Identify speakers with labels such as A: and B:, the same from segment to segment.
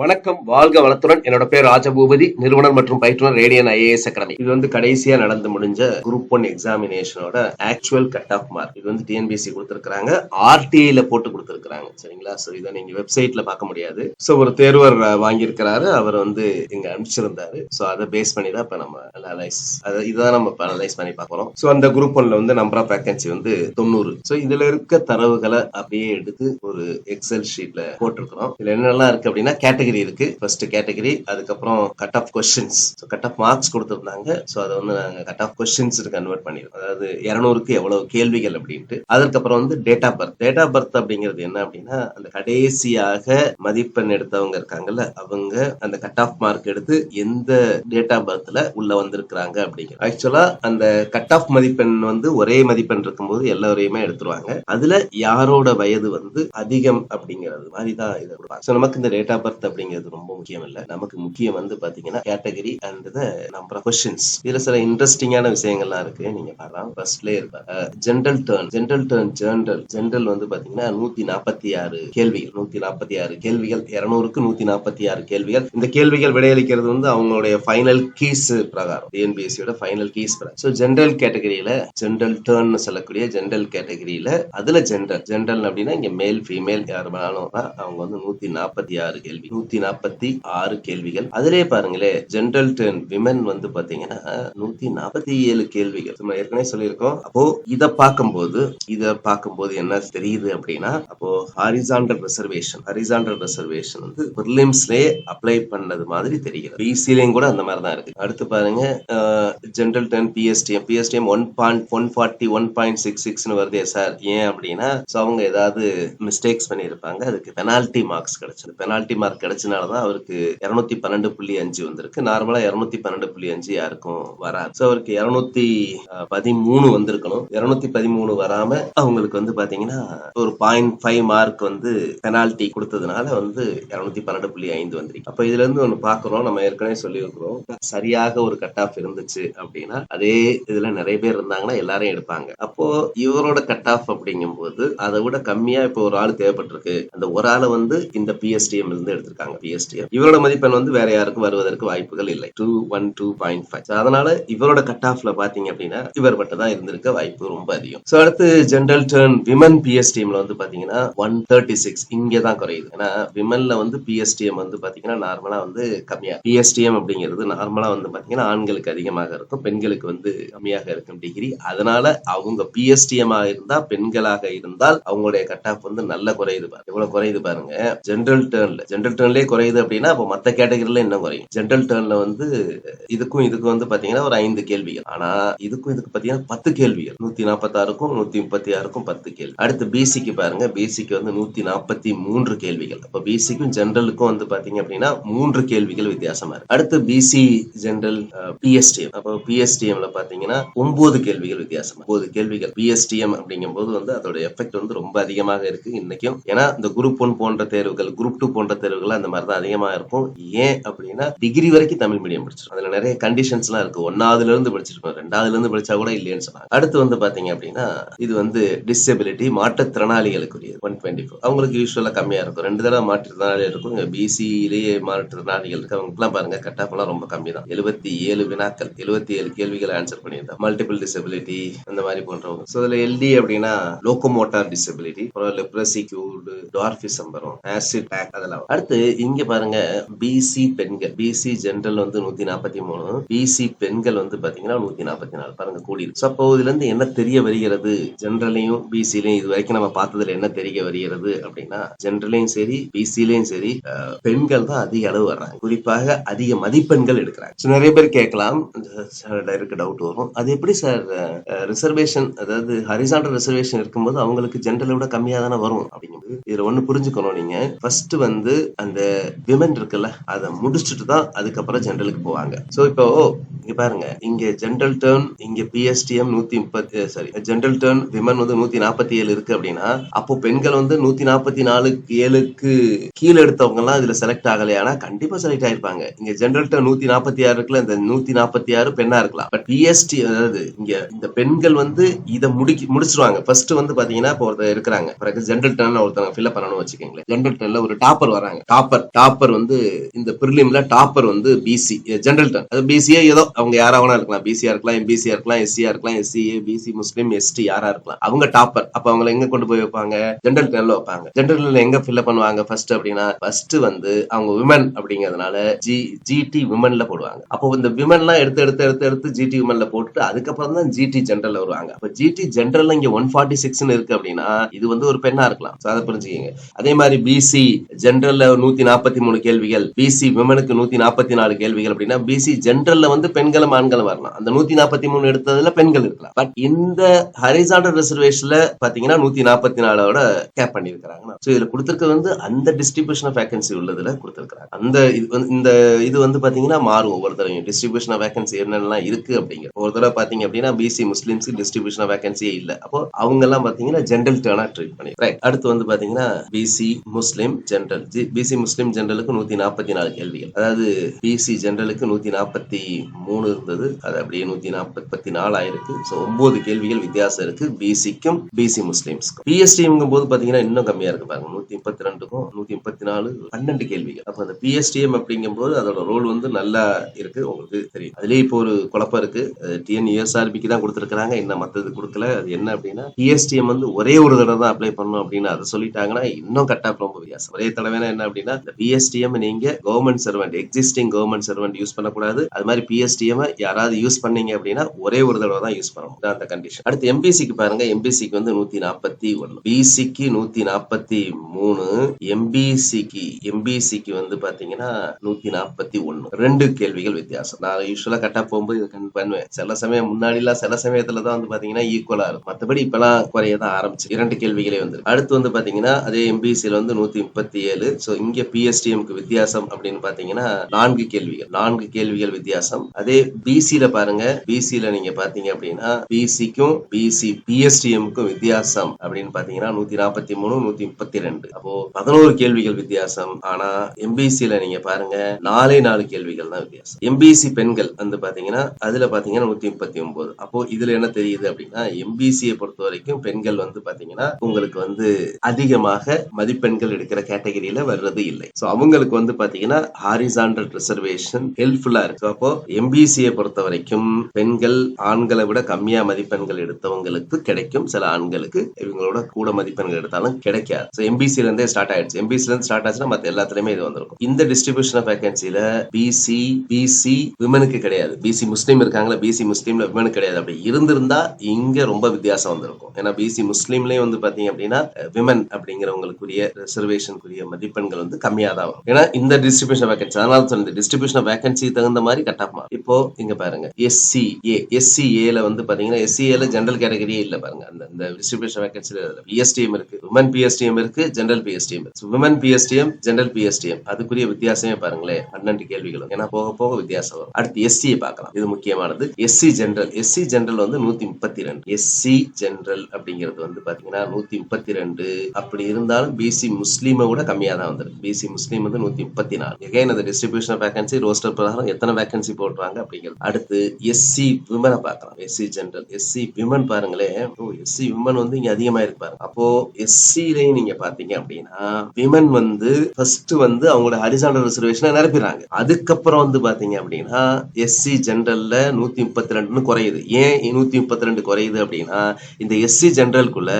A: வணக்கம் வாழ்க வளத்துடன். என்னோட பேர் ராஜபூபதி நிறுவனர் மற்றும் பயிற்றுனர் ரேடியன் ஐஏஎஸ் அகாடமி. இது வந்து கடைசியா நடந்து முடிஞ்ச குரூப் ஒன் எக்ஸாமினேஷனோட ஆக்சுவல் கட் ஆஃப் மார்க் இது வந்து டிஎன்பிஎஸ்சி கொடுத்திருக்காங்க ஆர்டிஐல போட்டு கொடுத்திருக்காங்க சரிங்களா? சோ இதை நீங்க வெப்சைட்ல பார்க்க முடியாது. சோ ஒரு தேர்வர் வாங்கியிருக்கிறாரு. அவர் வந்து இங்க அனுப்பிச்சிருந்தாரு. சோ அதை பேஸ் பண்ணி தான் இப்ப நம்ம அனலைஸ் அதை இதுதான் நம்ம அனலைஸ் பண்ணி பார்க்கறோம் சோ அந்த குரூப் ஒன்ல வந்து நம்பர் ஆஃப் வேகன்சி வந்து தொண்ணூறு. சோ இதுல இருக்க தரவுகளை அப்படியே எடுத்து ஒரு எக்ஸல் ஷீட்ல போட்டிருக்கிறோம். இதுல என்னெல்லாம் இருக்கு அப்படின்னா கேட்டகரி இருக்கு. ஃபர்ஸ்ட் கேட்டகரி அதுக்கப்புறம் cut off questions cut off marks கொடுத்துருந்தாங்க. ஸோ அதை வந்து நாங்கள் கட் ஆஃப் கொஸ்டின்ஸ் கன்வெர்ட் பண்ணிடுவோம் அதாவது இரநூறுக்கு எவ்வளவு கேள்விகள் அப்படின்ட்டு. அதுக்கப்புறம் வந்து date of birth date of birth அப்படிங்கிறது என்ன அப்படின்னா அந்த கடைசியாக மதிப்பெண் எடுத்தவங்க இருக்காங்கல்ல அவங்க அந்த கட் ஆஃப் மார்க் எடுத்து எந்த டேட் ஆஃப் பர்த்ல உள்ள வந்திருக்கிறாங்க அப்படிங்கிற. ஆக்சுவலா அந்த கட் ஆஃப் மதிப்பெண் வந்து ஒரே மதிப்பெண் இருக்கும்போது எல்லாரையுமே எடுத்துருவாங்க. அதுல யாரோட வயது வந்து அதிகம் அப்படிங்கிறது மாதிரி தான் இதை நமக்கு இந்த டேட் ஆஃப் பர்த் அப்படிங்கிறது ரொம்ப முக்கியம் இல்ல நமக்கு முக்கியம் வந்து பாத்தீங்கன்னா category and the number of questions இதுல சில இன்ட்ரெஸ்டிங்கான விஷயங்கள்லாம் இருக்கு. நீங்க பாக்கலாம் ஃபர்ஸ்ட்ல இருப்பாங்க general turn general turn general general வந்து பாத்தீங்கன்னா நூத்தி நாற்பத்தி ஆறு கேள்விகள். நூத்தி நாற்பத்தி ஆறு கேள்விகள். இருநூறுக்கு நூத்தி நாற்பத்தி ஆறு கேள்விகள். இந்த கேள்விகள் விடையளிக்கிறது வந்து அவங்களுடைய ஃபைனல் கீஸ் பிரகாரம். டிஎன்பிஎஸ்சியோட ஃபைனல் கீஸ் பிரகாரம். ஸோ ஜென்ரல் கேட்டகரியில ஜென்ரல் டேர்ன் சொல்லக்கூடிய ஜென்ரல் கேட்டகரியில அதுல ஜென்ரல் ஜென்ரல் அப்படின்னா இங்க மேல் ஃபீமேல் யார் வேணாலும் அவங்க வந்து நூத்தி நாற்பத்தி ஆறு கேள்வி. நூத்தி நாற்பத்தி ஆறு கேள்விகள். அதிலே பாருங்களே ஜென்ரல் டேர்ன் விமன் வந்து பாத்தீங்கன்னா நூத்தி நாற்பத்தி ஏழு கேள்விகள். நம்ம ஏற்கனவே சொல்லியிருக்கோம். அப்போ இத பார்க்கும்போது இத பார்க்கும்போது என்ன தெரியுது அப்படின்னா அப்போ ஹாரிசாண்டல் ரிசர்வேஷன் ஹாரிசாண்டல் ரிசர்வேஷன் வந்து பிரிலிம்ஸ்லயே அப்ளை பண்ணது மாதிரி தெரிகிறது. பிசிலையும் கூட அந்த மாதிரி தான் இருக்கு. அடுத்து பாருங்க general ten PSTM PSTM one point one forty one point six சிக்ஸ்னு வருதே சார். ஏன் அப்படின்னா அவங்க ஏதாவது மிஸ்டேக்ஸ் பண்ணியிருப்பாங்க. அதுக்கு பெனால்டி மார்க்ஸ் கிடைச்சது பெனால்டி மார்க் கிடைச்சனால தான் அவருக்கு இருநூத்தி பன்னெண்டு புள்ளி அஞ்சு வந்திருக்கு. நார்மலா இருநூத்தி பன்னெண்டு புள்ளி அஞ்சு யாருக்கும் வராது. ஸோ அவருக்கு இருநூத்தி பதிமூணு வந்திருக்கணும். இருநூத்தி பதிமூணு வராம அவங்களுக்கு வந்து பாத்தீங்கன்னா ஒரு பாயிண்ட் ஃபைவ் மார்க் வந்து பெனால்டி கொடுத்ததுனால வந்து இருநூத்தி பன்னெண்டு புள்ளி ஐந்து வந்திருக்கு. அப்ப இதுல இருந்து ஒன்று பாக்குறோம். நம்ம ஏற்கனவே சொல்லியிருக்கிறோம். சரியாக ஒரு கட் ஆஃப் இருந்துச்சு அப்படின்னா அதே இதுல நிறைய பேர் இருந்தாங்கன்னா எல்லாரையும் எடுப்பாங்க. அப்போ இவரோட கட் ஆஃப் அப்படிங்கும்போது அதை விட கம்மியா இப்போ ஒரு ஆள் தேவைப்பட்டிருக்கு. அந்த ஒரு ஆளை வந்து இந்த பிஎஸ்டிஎம் இருந்து எடுத்திருக்காங்க. பிஎஸ்டிஎம் இவரோட மதிப்பெண் வந்து வேற யாருக்கும் வருவதற்கு வாய்ப்புகள் இல்லை. Two one two point five அதனால இவரோட கட் ஆஃப்ல பாத்தீங்க அப்படின்னா இவர் மட்டும் தான் இருந்திருக்க வாய்ப்பு ரொம்ப அதிகம். சோ அடுத்து ஜென்ரல் டர்ன் விமன் பிஎஸ்டிஎம்ல வந்து பாத்தீங்கன்னா ஒன் தேர்ட்டி சிக்ஸ் இங்கே தான் குறையுது. ஏன்னா விமன்ல வந்து பிஎஸ்டிஎம் வந்து பாத்தீங்கன்னா நார்மலா வந்து கம்மியா பிஎஸ்டிஎம் அப்படிங்கிறது நார்மலா வந்து பாத்தீங்கன்னா ஆண்களுக்கு அதிகமாக இருக்கும் பெண்களுக்கு வந்து கம்மியாக இருக்கும் டிகிரி அதனால அவங்க பிஎஸ்டிஎம் இருந்தா பெண்களாக இருந்தால் அவங்களுடைய கட் ஆஃப் வந்து நல்ல குறையுது பாருங்க. எவ்வளவு குறையுது பாருங்க. ஜென்ரல் டேர்ன்ல ஜென்ரல் டேர்ன்லயே குறையுது அப்படின்னா அப்ப மற்ற கேட்டகரியில என்ன குறையும். ஜென்ரல் டேர்ன்ல வந்து இதுக்கும் இதுக்கும் வந்து பாத்தீங்கன்னா ஒரு ஐந்து கேள்விகள். ஆனா இதுக்கும் இதுக்கு பாத்தீங்கன்னா பத்து கேள்விகள். நூத்தி நாற்பத்தாறுக்கும் நூத்தி முப்பத்தி ஆறுக்கும் பத்து கேள்வி. அடுத்து பிசிக்கு பாருங்க. பிசிக்கு வந்து நூத்தி நாற்பத்தி மூன்று கேள்விகள். அப்ப பிசிக்கும் ஜென்ரலுக்கும் வந்து பாத்தீங்க அப்படின்னா மூன்று கேள்விகள் வித்தியாசமா இருக்கு. அடுத்து பிசி ஜென்ரல் பிஎஸ்டிஎம் அப்போ பிஎஸ்டிஎம்ல பாத்தீங்கன்னா ஒன்பது கேள்விகள் வித்தியாசம். ஒன்பது கேள்விகள். பிஎஸ்டிஎம் அப்படிங்கும் போது வந்து அதோட எஃபெக்ட் வந்து ரொம்ப அதிகமாக இருக்கு இன்னைக்கும். ஏன்னா இந்த குரூப் ஒன் போன்ற தேர்வுகள் குரூப் டூ போன்ற தேர்வுகள் அந்த மாதிரி தான் அதிகமா இருக்கும் ஏன் அப்படின்னா டிகிரி வரைக்கும் தமிழ் மீடியம் படிச்சிருக்கோம். அதுல நிறைய கண்டிஷன்ஸ் எல்லாம் இருக்கு. ஒன்னாவதுல இருந்து படிச்சிருக்கோம். ரெண்டாவதுல இருந்து படிச்சா கூட இல்லைன்னு சொன்னாங்க. அடுத்து வந்து பாத்தீங்க அப்படின்னா இது வந்து டிசபிலிட்டி மாற்றுத்திறனாளிகளுக்குரிய ஒன் டுவெண்ட்டி ஃபோர் அவங்களுக்கு யூஸ்வலா கம்மியா இருக்கும். ரெண்டு தடவை மாற்றுத்திறனாளிகள் இருக்கும். இங்க பிசியிலேயே மாற்றுத்திறனாளிகள் இருக்கு அவங்களுக்குலாம் பாருங்க கட் ஆஃப் எல்லாம் ரொம்ப கம்மி தான் எழுபத்தி ஏழு வினாக்கள் எழுபத்தி ஏழு கேள்விகள் ஆன்சர் பண்ணியிருந்தோம் மல்டிபிள் டிசபிலிட்டி அந்த மாதிரி போன்றவங்க. ஸோ இதுல எல்டி அப்படின்னா லோக்கோமோட்டார் டிசபிலிட்டி அப்புறம் லெப்ரசி கியூடு டார்பிசம் வரும் ஆசிட் பேக் அதெல்லாம். அடுத்து இங்க பாருங்க பிசி பெண்கள் பிசி ஜென்ரல் வந்து நூத்தி நாற்பத்தி மூணு பிசி பெண்கள் வந்து பாத்தீங்கன்னா நூத்தி நாற்பத்தி நாலு பாருங்க கூடியிருக்கு அப்போ இதுல இருந்து என்ன தெரிய வருகிறது? ஜென்ரலையும் பிசிலையும் இது வரைக்கும் நம்ம பார்த்ததுல என்ன தெரிய வருகிறது அப்படின்னா ஜென்ரலையும் சரி பிசிலையும் சரி பெண்கள் தான் அதிக அளவு வர்றாங்க. குறிப்பாக அதிக மதிப்பெண்கள் எடுக்கிறாங்க. நிறைய பேர் கேட்கலாம். இருக்க டவுட் வரும். அது எப்படி சார் ரிசர்வேஷன் அதாவது ஹரிசான்டல் ரிசர்வேஷன் இருக்கும்போது அவங்களுக்கு ஜென்ரலை விட கம்மியா தானே வரும் அப்படிங்கும்போது இதுல ஒண்ணு புரிஞ்சுக்கணும் நீங்க. ஃபர்ஸ்ட் வந்து அந்த விமன் இருக்குல்ல அதை முடிச்சுட்டு தான் அதுக்கப்புறம் ஜென்ரலுக்கு போவாங்க. சோ இப்போ இங்க பாருங்க. இங்க ஜென்ரல் டேர்ன் இங்க பிஎஸ்டிஎம் நூத்தி முப்பத்தி சாரி ஜென்ரல் டேர்ன் விமன் வந்து நூத்தி நாற்பத்தி ஏழு இருக்கு அப்படின்னா அப்போ பெண்கள் வந்து நூத்தி நாற்பத்தி நாலு ஏழுக்கு கீழே எடுத்தவங்க எல்லாம் இதுல செலக்ட் ஆகலையானா கண்டிப்பா செலக்ட் ஆயிருப்பாங்க. இங்க ஜென்ரல் டேர்ன் நூத்தி நாற்பத்தி ஆறு இருக்குல்ல இந்த நூத்தி நாற்பத்தி ஆறு பெண்ணா இருக்கலாம். பட் பிஎஸ்டி அதாவது இங்க இந்த பெண்கள் வந்து இதை முடிக்க முடிச்சிருவாங்க. ஃபர்ஸ்ட் வந்து பாத்தீங்கன்னா இப்போ ஒருத்தர் இருக்கிறாங்க. ஜென்ரல் டேர்ன் ஒருத்தவங்க ஃபில்அப் பண்ணணும்னு வச்சுக்கோங்களேன். ஜென்ரல் டேர்ன்ல ஒரு டாப்பர் வராங்க. டாப் டாப்பர் டாப்பர் வந்து இந்த பிரிலிம்ல டாப்பர் வந்து பிசி ஜெனரல் டர்ம் அது பிசிஏ ஏதோ அவங்க யாராவனா இருக்கலாம். பிசியா இருக்கலாம் எம்பிசியா இருக்கலாம் எஸ்சியா இருக்கலாம் எஸ்சிஏ பிசி முஸ்லீம் எஸ்டி யாரா இருக்கலாம். அவங்க டாப்பர் அப்ப அவங்களை எங்க கொண்டு போய் வைப்பாங்க? ஜெனரல் டர்ம்ல வைப்பாங்க. ஜெனரல் எங்க ஃபில் பண்ணுவாங்க ஃபர்ஸ்ட் அப்படின்னா ஃபர்ஸ்ட் வந்து அவங்க விமன் அப்படிங்கிறதுனால ஜி ஜிடி விமன்ல போடுவாங்க. அப்போ இந்த விமன்லாம் எடுத்து எடுத்து எடுத்து எடுத்து ஜிடி விமன்ல போட்டுட்டு அதுக்கப்புறம் தான் ஜிடி ஜெனரல் வருவாங்க. அப்ப ஜிடி ஜெனரல் இங்க ஒன் ஃபார்ட்டி சிக்ஸ்னு இருக்கு அப்படின்னா இது வந்து ஒரு பெண்ணா இருக்கலாம். அதை புரிஞ்சுக்கீங்க. அதே மாதிரி பிசி ஜெனரல்ல நூத்தி நாற்பத்தி மூணு கேள்விகள். பிசி விமனுக்கு நூத்தி நாற்பத்தி நாலு கேள்விகள் அப்படின்னா பிசி ஜென்ரல்ல வந்து பெண்களும் ஆண்களும் வரலாம். அந்த நூத்தி நாற்பத்தி மூணு எடுத்ததுல பெண்கள் இருக்கலாம். பட் இந்த ஹரிசாண்டல் ரிசர்வேஷன்ல பாத்தீங்கன்னா நூத்தி நாற்பத்தி நாலோட கேப் பண்ணிருக்காங்க ஸோ இதுல கொடுத்திருக்கிறது வந்து அந்த டிஸ்ட்ரிபியூஷன் ஆஃப் வேகன்சி உள்ளதுல கொடுத்திருக்காங்க அந்த இது வந்து இந்த இது வந்து பாத்தீங்கன்னா மாறும் ஒவ்வொரு தடவையும். டிஸ்ட்ரிபியூஷன் ஆஃப் வேகன்சி என்னென்னலாம் இருக்கு அப்படிங்கிற ஒரு தடவை பாத்தீங்க அப்படின்னா பிசி முஸ்லிம்ஸ்க்கு டிஸ்ட்ரிபியூஷன் ஆஃப் வேகன்சியே இல்ல. அப்போ அவங்க எல்லாம் பாத்தீங்கன்னா ஜென்ரல் டேர்னா ட்ரீட் பண்ணி ரைட் அடுத்து வந்து பாத்தீங்கன்னா BC Muslim general BC Muslim ஜென்ரலுக்கு நூத்தி நாற்பத்தி நாலு கேள்விகள். அதாவது பிசி ஜென்ரலுக்கு நூத்தி நாற்பத்தி மூணு இருந்தது. அது அப்படியே நூத்தி நாற்பத்தி நாலு ஆயிருக்கு. ஸோ ஒன்பது கேள்விகள் வித்தியாசம் இருக்கு. பிசிக்கும் பிசி முஸ்லீம்ஸ்க்கும். பிஎஸ்டிங்கும் போது பாத்தீங்கன்னா இன்னும் கம்மியா இருக்கு பாருங்க. நூத்தி முப்பத்தி ரெண்டுக்கும் நூத்தி முப்பத்தி நாலு பன்னெண்டு கேள்விகள். அப்ப அந்த பிஎஸ்டிஎம் அப்படிங்கும் போது அதோட ரோல் வந்து நல்லா இருக்கு. உங்களுக்கு தெரியும். அதுலயே இப்போ ஒரு குழப்பம் இருக்கு. டிஎன்இஎஸ்ஆர்பிக்கு தான் கொடுத்துருக்காங்க என்ன மத்தது கொடுக்கல? அது என்ன அப்படின்னா பிஎஸ்டிஎம் வந்து ஒரே ஒரு தடவை தான் அப்ளை பண்ணணும் அப்படின்னு அதை சொல்லிட்டாங்கன்னா இன்னும் கட்டாப் ரொம்ப வித்தியாசம். ஒரே தடவைனா என்ன அப்படின்னா இந்த பிஎஸ்டிஎம் நீங்க government servant existing government servant use பண்ணக்கூடாது. அது மாதிரி பிஎஸ்டிஎம் யாராவது யூஸ் பண்ணீங்க அப்படின்னா ஒரே ஒரு தடவை தான் யூஸ் பண்ணணும். இதான் அந்த கண்டிஷன் அடுத்து எம்பிசிக்கு பாருங்க. எம்பிசிக்கு வந்து நூத்தி நாற்பத்தி ஒன்னு பிசிக்கு நூத்தி நாற்பத்தி மூணு. எம்பிசிக்கு எம்பிசிக்கு வந்து பாத்தீங்கன்னா நூத்தி நாற்பத்தி ஒன்னு ரெண்டு கேள்விகள் வித்தியாசம். நான் யூஸ்வலா கட்டா போகும்போது இதை பண்ணுவேன். சில சமயம் முன்னாடி எல்லாம் சில சமயத்துல தான் வந்து பாத்தீங்கன்னா ஈக்குவலா இருக்கும். மத்தபடி இப்பெல்லாம் குறைய தான் ஆரம்பிச்சு. இரண்டு கேள்விகளே வந்து அடுத்து வந்து பாத்தீங்கன்னா அதே எம்பிசியில் வந்து நூத்தி முப்பத்தி ஏழு. சோ இங்க பிஎஸ்டிஎம்க்கு வித்தியாசம் அப்படின்னு பாத்தீங்கன்னா நான்கு கேள்விகள். நான்கு கேள்விகள் வித்தியாசம். அதே பிசில பாருங்க. பிசில நீங்க பாத்தீங்க அப்படின்னா பிசிக்கும் பிசி பிஎஸ்டிஎம்க்கும் வித்தியாசம் அப்படின்னு பாத்தீங்கன்னா நூத்தி நாற்பத்தி மூணு நூத்தி முப்பத்தி ரெண்டு. அப்போ பதினோரு கேள்விகள் வித்தியாசம். ஆனா எம்பிசில நீங்க பாருங்க நாலே நாலு கேள்விகள் தான் வித்தியாசம். எம்பிசி பெண்கள் வந்து பாத்தீங்கன்னா அதுல பாத்தீங்கன்னா நூத்தி முப்பத்தி ஒன்பது. அப்போ இதுல என்ன தெரியுது அப்படின்னா எம்பிசியை பொறுத்த வரைக்கும் பெண்கள் வந்து பாத்தீங்கன்னா உங்களுக்கு வந்து அதிகமாக மதிப்பெண்கள் எடுக்கிற கேட்டகரியில வர்றது இல்லை. ஸோ அவங்களுக்கு வந்து பாத்தீங்கன்னா ஹாரிசான்டல் ரிசர்வேஷன் ஹெல்ப்ஃபுல்லா இருக்கு. அப்போ எம்பிசியை பொறுத்த வரைக்கும் பெண்கள் ஆண்களை விட கம்மியா மதிப்பெண்கள் எடுத்தவங்களுக்கு கிடைக்கும். சில ஆண்களுக்கு இவங்களோட கூட மதிப்பெண்கள் எடுத்தாலும் கிடைக்காது. ஸோ எம்பிசில இருந்தே ஸ்டார்ட் ஆயிடுச்சு. எம்பிசில இருந்து ஸ்டார்ட் ஆச்சுன்னா மற்ற எல்லாத்துலயுமே இது வந்திருக்கும். இந்த டிஸ்ட்ரிபியூஷன் ஆஃப் வேகன்சில பிசி பிசி விமனுக்கு கிடையாது. பிசி முஸ்லீம் இருக்காங்களா பிசி முஸ்லீம்ல விமனுக்கு கிடையாது. அப்படி இருந்திருந்தா இங்க ரொம்ப வித்தியாசம் வந்திருக்கும். ஏன்னா பிசி முஸ்லீம்லயே வந்து பாத்தீங்க அப்படின்னா விமன் அப்படிங்கிறவங்களுக்குரிய ரிசர்வேஷனுக்குரிய மதிப்பெண்கள் வந்து கம்மியாக தான் வரும். ஏன்னா இந்த டிஸ்ட்ரிபியூஷன் வேகன்சி அதனால சொன்ன டிஸ்ட்ரிபியூஷன் வேகன்சி தகுந்த மாதிரி கட் ஆஃப் இப்போ இங்க பாருங்க. எஸ்சி ஏ எஸ்சி ஏல வந்து பாத்தீங்கன்னா எஸ்சி ஏல ஜென்ரல் கேட்டகரியே இல்ல பாருங்க. அந்த இந்த டிஸ்ட்ரிபியூஷன் வேகன்சில பிஎஸ்டிஎம் இருக்கு. உமன் பிஎஸ்டிஎம் இருக்கு. General PSTM women PSTM general PSTM அதுக்குரிய வித்தியாசமே பாருங்களேன் பன்னெண்டு கேள்விகளும். ஏன்னா போக போக வித்தியாசம் வரும். அடுத்து எஸ்சியை பார்க்கலாம். இது முக்கியமானது. எஸ்சி ஜென்ரல் எஸ்சி ஜென்ரல் வந்து நூத்தி முப்பத்தி ரெண்டு எஸ்சி ஜென்ரல் அப்படிங்கிறது வந்து பாத்தீங்கன்னா நூத்தி முப்பத்தி ரெண்டு அப்படி இருந்தாலும் பிசி முஸ்லீமை விட கம்மியா தான் வந்துருக்கு. பிசி முஸ்லீம் வந்து நூத்தி முப்பத்தி நாலு எகைன் அந்த டிஸ்ட்ரிபியூஷன் வேகன்சி ரோஸ்டர் பிரகாரம் எத்தனை வேகன்சி போடுறாங்க அப்படிங்கிறது அடுத்து எஸ்சி விமனை பார்க்கலாம். எஸ்சி ஜெனரல் எஸ்சி விமன் பாருங்களேன். ஓ எஸ்சி விமன் வந்து இங்க அதிகமா இருப்பாரு அப்போ எஸ்சிலையும் நீங்க பாத்தீங்க அப்படின்னா விமன் வந்து ஃபர்ஸ்ட் வந்து அவங்களோட ஹரிசாண்டல் ரிசர்வேஷனை நிரப்பிடுறாங்க. அதுக்கப்புறம் வந்து பாத்தீங்க அப்படின்னா எஸ்சி ஜெனரல்ல நூத்தி முப்பத்தி ரெண்டுன்னு குறையுது. ஏன் நூத்தி முப்பத்தி ரெண்டு குறையுது அப்படின்னா இந்த எஸ்சி ஜெனரலுக்குள்ள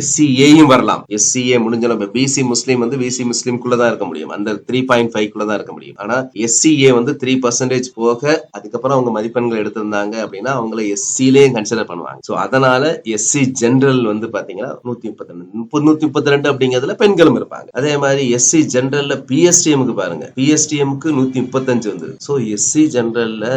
A: எஸ்சிஏயும் வரலாம். எஸ்சிஏ முடிஞ்ச நம்ம பிசி முஸ்லீம் வந்து பிசி முஸ்லீம் குள்ளதான் இருக்க முடியும். அந்த த்ரீ பாயிண்ட் ஃபைவ் குள்ள தான் இருக்க முடியும். ஆனா எஸ்சிஏ வந்து த்ரீ பர்சன்டேஜ் போக அதுக்கப்புறம் அவங்க மதிப்பெண்கள் எடுத்திருந்தாங்க அப்படின்னா அவங்கள எஸ்சிலேயும் கன்சிடர் பண்ணுவாங்க. ஸோ அதனால எஸ்சி ஜென்ரல் வந்து பாத்தீங்கன்னா நூத்தி முப்பத்தி ரெண்டு முப்பது நூத்தி முப்பத்தி ரெண்டு அப்படிங்கிறதுல பெண்களும் இருப்பாங்க. அதே மாதிரி எஸ்சி ஜென்ரல்ல பிஎஸ்டிஎம்க்கு பாருங்க. பிஎஸ்டிஎம்க்கு நூத்தி முப்பத்தஞ்சு வந்து ஸோ எஸ்சி ஜென்ரல்ல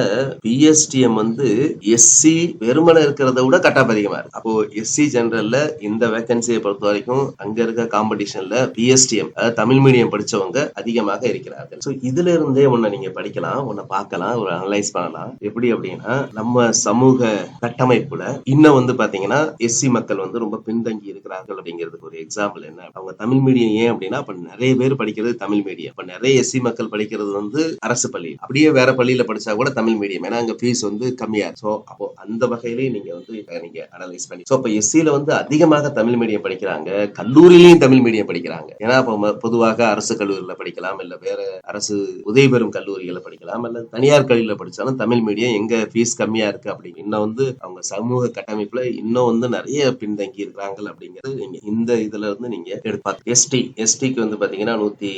A: பிஎஸ்டிஎம் வந்து எஸ்சி வெறுமனை இருக்கிறத விட கட்டாப் அதிகமா இருக்கு. அப்போ எஸ்சி ஜென்ரல்ல இந்த வேகன்சியை பொறுத்த வரைக்கும் அங்க இருக்க காம்படிஷன்ல பிஎஸ்டிஎம் அதாவது தமிழ் மீடியம் படிச்சவங்க அதிகமாக இருக்கிறார்கள். ஸோ இதுல இருந்தே உன்னை நீங்க படிக்கலாம் உன்னை பார்க்கலாம் ஒரு அனலைஸ் பண்ணலாம் எப்படி அப்படின்னா நம்ம சமூக கட்டமைப்புல இன்னும் வந்து பாத்தீங்கன்னா எஸ்சி மக்கள் வந்து ரொம்ப பின்தங்கி இருக்கிறார்கள் அப்படிங்கிறதுக்குரிய எக்ஸாம்பிள் என்ன? அவங்க தமிழ் மீடியம் ஏன் அப்படின்னா அப்ப நிறைய பேர் படிக்கிறது தமிழ் மீடியம் இப்ப நிறைய எஸ்சி மக்கள் படிக்கிறது வந்து அரசு பள்ளி. அப்படியே வேற பள்ளியில படிச்சா கூட தமிழ் மீடியம் ஏன்னா அங்க ஃபீஸ் வந்து கம்மியா சோ அப்போ அந்த வகையிலேயே நீங்க வந்து நீங்க அனலைஸ் பண்ணி. சோ அப்ப எஸ்சியில வந்து அதிகமாக தமிழ் மீடியம் படிக்கிறாங்க. கல்லூரியிலையும் தமிழ் மீடியம் படிக்கிறாங்க. ஏன்னா இப்போ பொதுவாக அரசு கல்லூரியில படிக்கலாம் இல்ல வேற அரசு உதவி பெறும் கல்லூரிகளை படிக்கலாம் இல்ல தனியார் கல்வியில ஆரம்பிச்சாலும் தமிழ் மீடியம் எங்க ஃபீஸ் கம்மியா இருக்கு அப்படின்னு இன்னும் வந்து அவங்க சமூக கட்டமைப்புல இன்னும் வந்து நிறைய பின்தங்கி இருக்கிறாங்க அப்படிங்கிறது நீங்க இந்த இதுல இருந்து நீங்க எடுப்பாங்க எஸ்டி. எஸ்டிக்கு வந்து பாத்தீங்கன்னா நூத்தி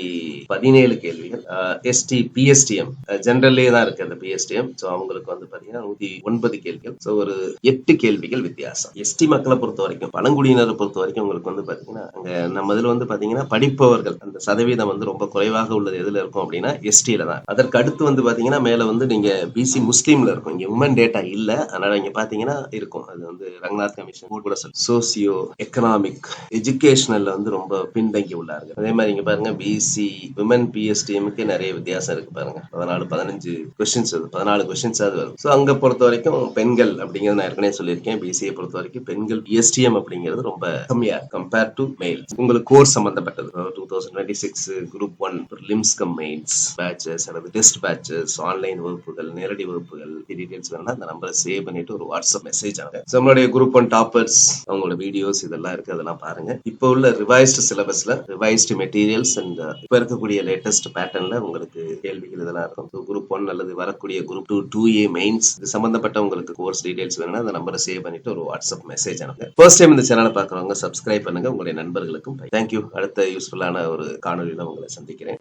A: பதினேழு கேள்விகள். ST PSTM. ஜென்ரல்லே தான் இருக்கு அந்த பிஎஸ்டிஎம். ஸோ அவங்களுக்கு வந்து பாத்தீங்கன்னா நூத்தி ஒன்பது கேள்விகள். ஸோ ஒரு எட்டு கேள்விகள் வித்தியாசம். எஸ்டி மக்களை பொறுத்த வரைக்கும் பழங்குடியினரை பொறுத்த வரைக்கும் உங்களுக்கு வந்து பாத்தீங்கன்னா அங்க நம்ம இதுல வந்து பாத்தீங்கன்னா படிப்பவர்கள் அந்த சதவீதம் வந்து ரொம்ப குறைவாக உள்ளது. எதுல இருக்கும் அப்படின்னா எஸ்டியில தான். அதற்கு அடுத்து வந்து பாத்தீங்கன்னா மேல வந்து நீங்க பிசி முஸ்லீம்ல இருக்கும். இங்க உமன் டேட்டா இல்ல. அதனால இங்க பாத்தீங்கன்னா இருக்கும். அது வந்து ரங்கநாத் கமிஷன் கூட சோசியோ எக்கனாமிக் எஜுகேஷனல்ல வந்து ரொம்ப பின்தங்கி உள்ளாருங்க அதே மாதிரி இங்க பாருங்க பிசி விமன் பிஎஸ்டிஎம்க்கு நிறைய வித்தியாசம் இருக்கு பாருங்க. பதினாலு பதினஞ்சு கொஸ்டின்ஸ் வருது பதினாலு கொஸ்டின்ஸ் அது வரும். ஸோ அங்க பொறுத்த வரைக்கும் பெண்கள் அப்படிங்கிறது நான் ஏற்கனவே சொல்லியிருக்கேன். பிசியை பொறுத்த வரைக்கும் பெண்கள் பிஎஸ்டிஎம் அப்படிங்கிறது ரொம்ப கம்மியா கம்பேர் டு மெயில் உங்களுக்கு கோர்ஸ் சம்பந்தப்பட்டது. Two thousand twenty six group one prelims cum mains batches அல்லது டெஸ்ட் பேட்சஸ் ஆன்லைன் வகுப்புகள் நேரடி வகுப்புகள் டீடைல்ஸ் வேணா அந்த நம்பரை சேவ் பண்ணிட்டு ஒரு வாட்ஸ்அப் மெசேஜ் ஆகுங்க நம்மளுடைய குரூப் ஒன் டாப்பர்ஸ் அவங்களோட வீடியோஸ் இதெல்லாம் இருக்கு அதெல்லாம் பாருங்க. இப்போ உள்ள ரிவைஸ்டு சிலபஸ்ல ரிவைஸ்டு மெட்டீரியல்ஸ் அண்ட் இப்போ இருக்கக்கூடிய லேட்டஸ்ட் பேட்டர்ன்ல உங்களுக்கு கேள்விகள் இதெல்லாம் இருக்கும். குரூப் ஒன் அல்லது வரக்கூடிய group two two A mains இது சம்பந்தப்பட்ட உங்களுக்கு கோர்ஸ் டீடைல்ஸ் வேணும்னா அந்த நம்பரை சேவ் பண்ணிட்டு ஒரு வாட்ஸ்அப் மெசேஜ் அனுப்புங்க. ஃபர்ஸ்ட் டைம் இந்த சேனலை பார்க்குறவங்க சப்ஸ்கிரைப் பண்ணுங்க. உங்களுடைய நண்பர்களுக்கும் தேங்க்யூ அடுத்த யூஸ்ஃபுல்லான ஒரு காணொலியில உங்களை சந்திக்கிறேன்.